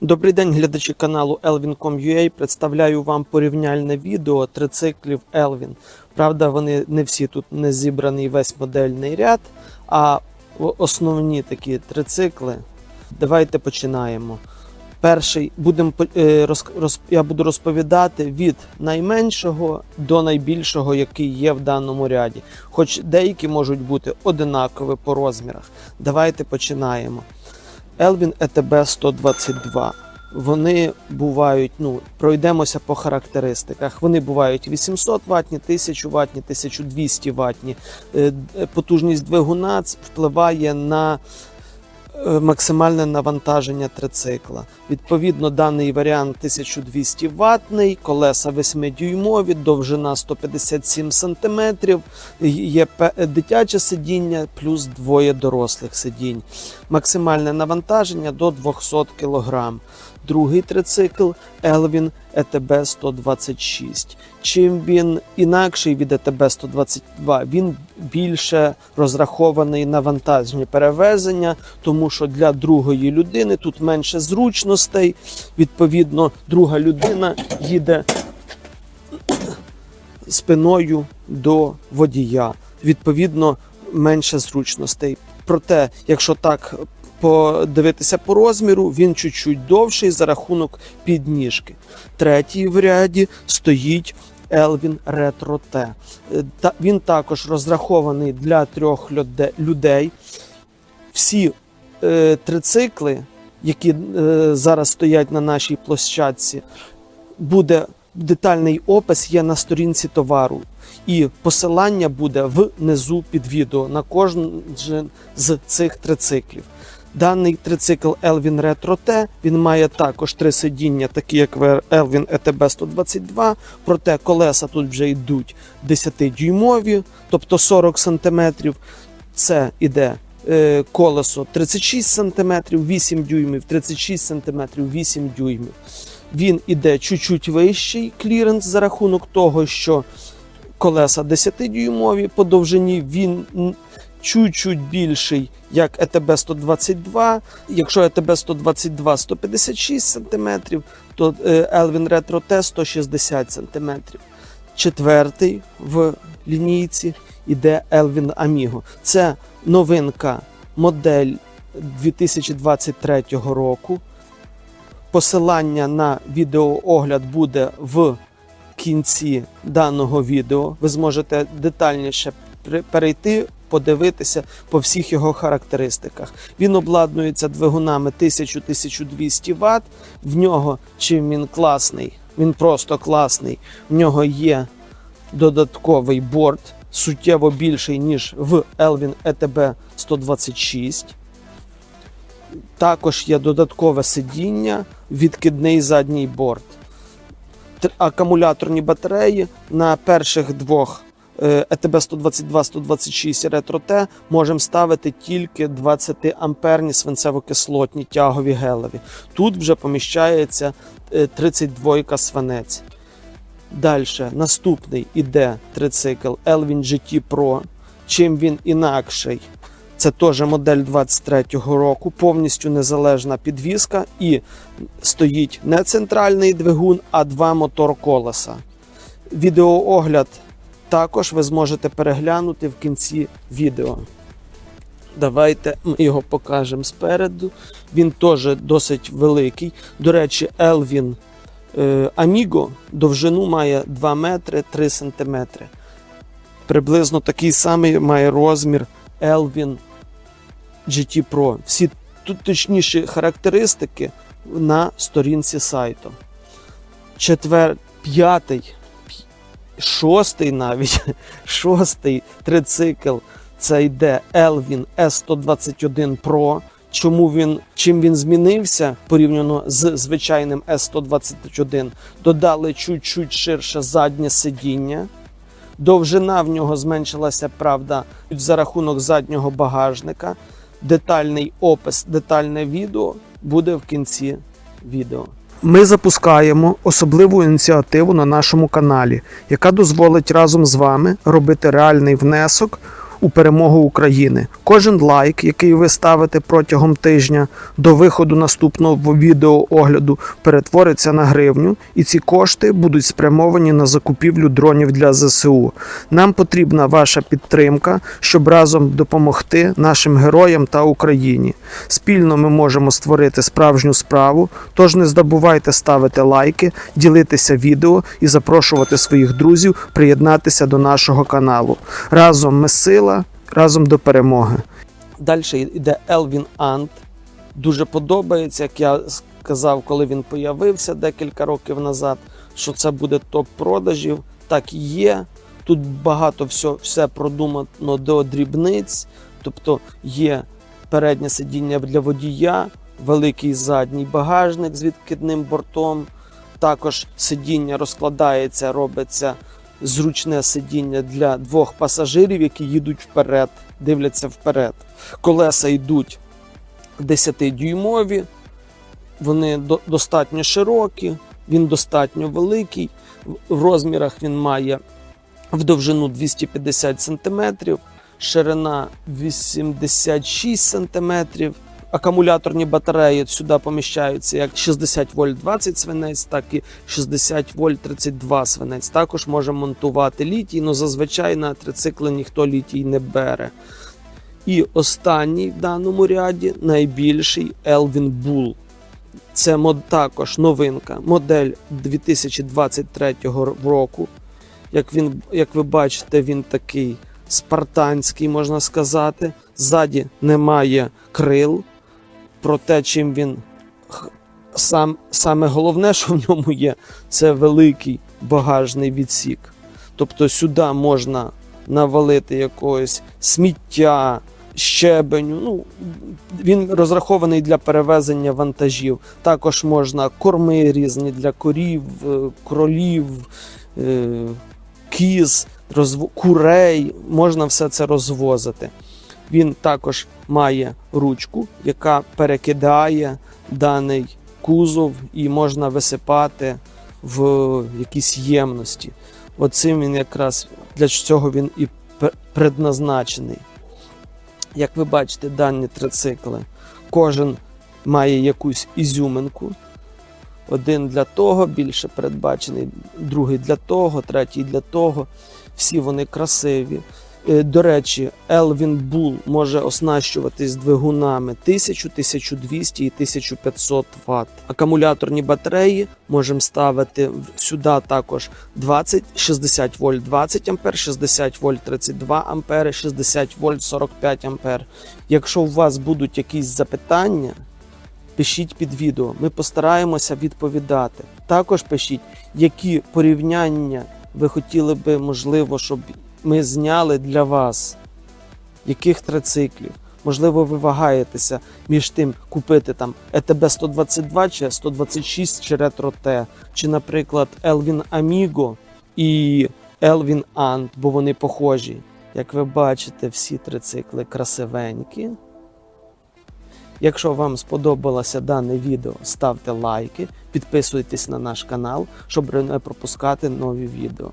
Добрий день, глядачі каналу Elvin.com.ua. Представляю вам порівняльне відео трициклів Elvin. Правда, вони не всі тут не зібраний весь модельний ряд, а основні такі трицикли. Давайте починаємо. Перший будем, е, я буду розповідати від найменшого до найбільшого, який є в даному ряді. Хоч деякі можуть бути одинакові по розмірах. Давайте починаємо. Elvin ETB 122. Вони бувають, ну, пройдемося по характеристиках. Вони бувають 800 ватні, 1000 ватні, 1200 ватні. Е, Потужність двигуна впливає на максимальне навантаження трицикла. Відповідно, даний варіант 1200 ватний, колеса 8-дюймові, довжина 157 см, є дитяче сидіння плюс двоє дорослих сидінь. Максимальне навантаження до 200 кг. Другий трицикл Elvin ETB 126. Чим він інакший від ETB 122? Він більше розрахований на вантажні перевезення, тому що для другої людини тут менше зручностей. Відповідно, друга людина їде спиною до водія. Відповідно, менше зручностей. Проте, якщо так подивитися по розміру, він чуть-чуть довший за рахунок підніжки. Третій в ряді стоїть Elvin Retro T. Е, він також розрахований для трьох людей. Всі е, трицикли, які е, зараз стоять на нашій площадці, буде детальний опис є на сторінці товару, і посилання буде внизу під відео на кожен з цих трициклів. Даний трицикл Elvin Retro T, він має також три сидіння, такі як Elvin ETB 122, проте колеса тут вже йдуть 10-дюймові, тобто 40 см. Це іде е, колесо 36 см, 8 дюймів, 36 см, 8 дюймів. Він іде чуть-чуть вищий кліренс за рахунок того, що колеса 10-дюймові по довжині, він чуть-чуть більший, як ETB 122. Якщо ETB 122 156 см, то е, Elvin Retro T 160 см. Четвертий в лінійці іде Elvin Amigo. Це новинка модель 2023 року. Посилання на відеоогляд буде в кінці даного відео. Ви зможете детальніше перейти, подивитися по всіх його характеристиках. Він обладнується двигунами 1000-1200 Вт. В нього чим він класний, він просто класний. В нього є додатковий борт, суттєво більший, ніж в Elvin ETB 126. Також є додаткове сидіння, відкидний задній борт. Акумуляторні батареї на перших двох е, ETB 122-126 Retro T можемо ставити тільки 20 амперні свинцево-кислотні тягові гелеві. Тут вже поміщається е, 32 свинець. Далі наступний іде трицикл Elvin GT Pro. Чим він інакший? Це теж модель 23-го року, повністю незалежна підвіска і стоїть не центральний двигун, а два мотор колеса. Відеоогляд також ви зможете переглянути в кінці відео. Давайте ми його покажемо спереду. Він теж досить великий. До речі, Elvin е, Amigo довжину має 2 метри 3 сантиметри. Приблизно такий самий має розмір Elvin GT Pro. Всі тут точніші характеристики на сторінці сайту. Четвер, п'ятий, шостий навіть, шостий трицикл. Це йде Elvin S121 Pro. Чому він, чим він змінився порівняно з звичайним S121? Додали чуть-чуть ширше заднє сидіння. Довжина в нього зменшилася, правда, за рахунок заднього багажника. Детальний опис, детальне відео буде в кінці відео. Ми запускаємо особливу ініціативу на нашому каналі, яка дозволить разом з вами робити реальний внесок у перемогу України. Кожен лайк, який ви ставите протягом тижня до виходу наступного відео огляду, перетвориться на гривню, і ці кошти будуть спрямовані на закупівлю дронів для ЗСУ. Нам потрібна ваша підтримка, щоб разом допомогти нашим героям та Україні. Спільно ми можемо створити справжню справу. Тож не забувайте ставити лайки, ділитися відео і запрошувати своїх друзів приєднатися до нашого каналу. Разом ми сила, разом до перемоги. Далі йде Елвін Ант. Дуже подобається, як я сказав, коли він появився декілька років назад, що це буде топ продажів. Так і є. Тут багато все, все продумано до дрібниць, тобто є переднє сидіння для водія, великий задній багажник з відкидним бортом. Також сидіння розкладається, робиться зручне сидіння для двох пасажирів, які їдуть вперед, дивляться вперед. Колеса йдуть 10-дюймові, вони до- достатньо широкі, він достатньо великий. В розмірах він має в довжину 250 см, ширина 86 см. Акумуляторні батареї сюди поміщаються як 60 вольт 20 свинець, так і 60 вольт 32 свинець. Також може монтувати літій, але зазвичай на трицикли ніхто літій не бере. І останній в даному ряді найбільший Elvin Bull. Це мод, також новинка, модель 2023 року. Як, він, як ви бачите, він такий спартанський, можна сказати. Ззаді немає крил. Проте, чим він сам, саме головне, що в ньому є, це великий багажний відсік. Тобто сюди можна навалити якогось сміття, щебеню. Ну, він розрахований для перевезення вантажів. Також можна корми різні для корів, е, кролів, е, кіз, курей. Можна все це розвозити. Він також має ручку, яка перекидає даний кузов і можна висипати в якісь ємності. Оцим він якраз для цього він і предназначений. Як ви бачите, дані трицикли, кожен має якусь ізюминку. Один для того більше передбачений, другий для того, третій для того. Всі вони красиві. Е, До речі, Elvin Bull може оснащуватись двигунами 1000, 1200 і 1500 Вт. Акумуляторні батареї можемо ставити сюди також 20, 60 вольт 20 ампер, 60 вольт 32 ампери, 60 вольт 45 ампер. Якщо у вас будуть якісь запитання, пишіть під відео. Ми постараємося відповідати. Також пишіть, які порівняння ви хотіли би, можливо, щоб ми зняли для вас, яких трициклів. Можливо, ви вагаєтеся між тим купити там ETB 122 чи 126 чи Retro T, чи, наприклад, Elvin Amigo і Elvin Ant, бо вони похожі. Як ви бачите, всі трицикли красивенькі. Якщо вам сподобалося дане відео, ставте лайки, підписуйтесь на наш канал, щоб не пропускати нові відео.